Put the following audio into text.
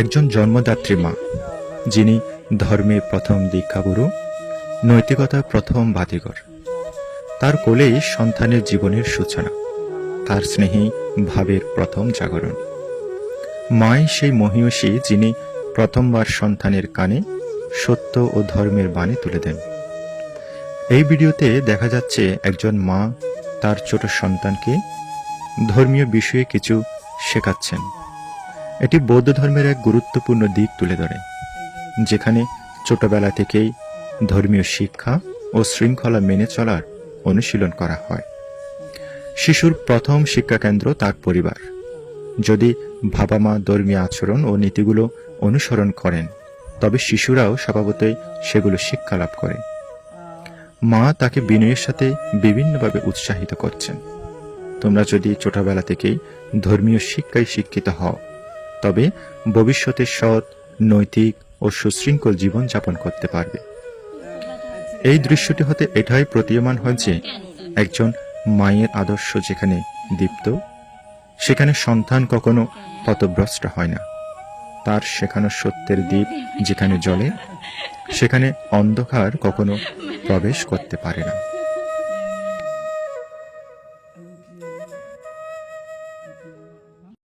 একজন জন্মদাত্রী মা, যিনি ধর্মে প্রথম দীক্ষাগুরু নৈতিকতার প্রথম বাতিঘর তার কোলেই সন্তানের জীবনের সূচনা, তার স্নেহী ভাবের প্রথম জাগরণ। মাই সেই মহিষী যিনি প্রথমবার সন্তানের কানে সত্য ও ধর্মের বাণী তুলে দেন। এই ভিডিওতে দেখা যাচ্ছে একজন মা তার ছোট সন্তানকে ধর্মীয় বিষয়ে কিছু শেখাচ্ছেন। এটি বৌদ্ধ ধর্মের এক গুরুত্বপূর্ণ দিক তুলে ধরে, যেখানে ছোটবেলা থেকেই ধর্মীয় শিক্ষা ও শৃঙ্খলা মেনে চলার অনুশীলন করা হয়। শিশুর প্রথম শিক্ষাকেন্দ্র তার পরিবার। যদি বাবা মা ধর্মীয় আচরণ ও নীতিগুলো অনুসরণ করেন, তবে শিশুরাও স্বভাবতই সেগুলো শিক্ষা লাভ করে। মা তাকে বিনয়ের সাথে বিভিন্নভাবে উৎসাহিত করছেন। তোমরা যদি ছোটবেলা থেকেই ধর্মীয় শিক্ষায় শিক্ষিত হও তবে ভবিষ্যতে সৎ, নৈতিক ও সুশৃঙ্খল জীবন যাপন করতে পারবে। এই দৃশ্যটি হতে এটাই প্রতীয়মান হয় যে একজন মায়ের আদর্শ যেখানে দীপ্ত, সেখানে সন্তান কখনো পথভ্রষ্ট হয় না। তার শেখানো সত্যের দ্বীপ যেখানে জলে, সেখানে অন্ধকার কখনো প্রবেশ করতে পারে না।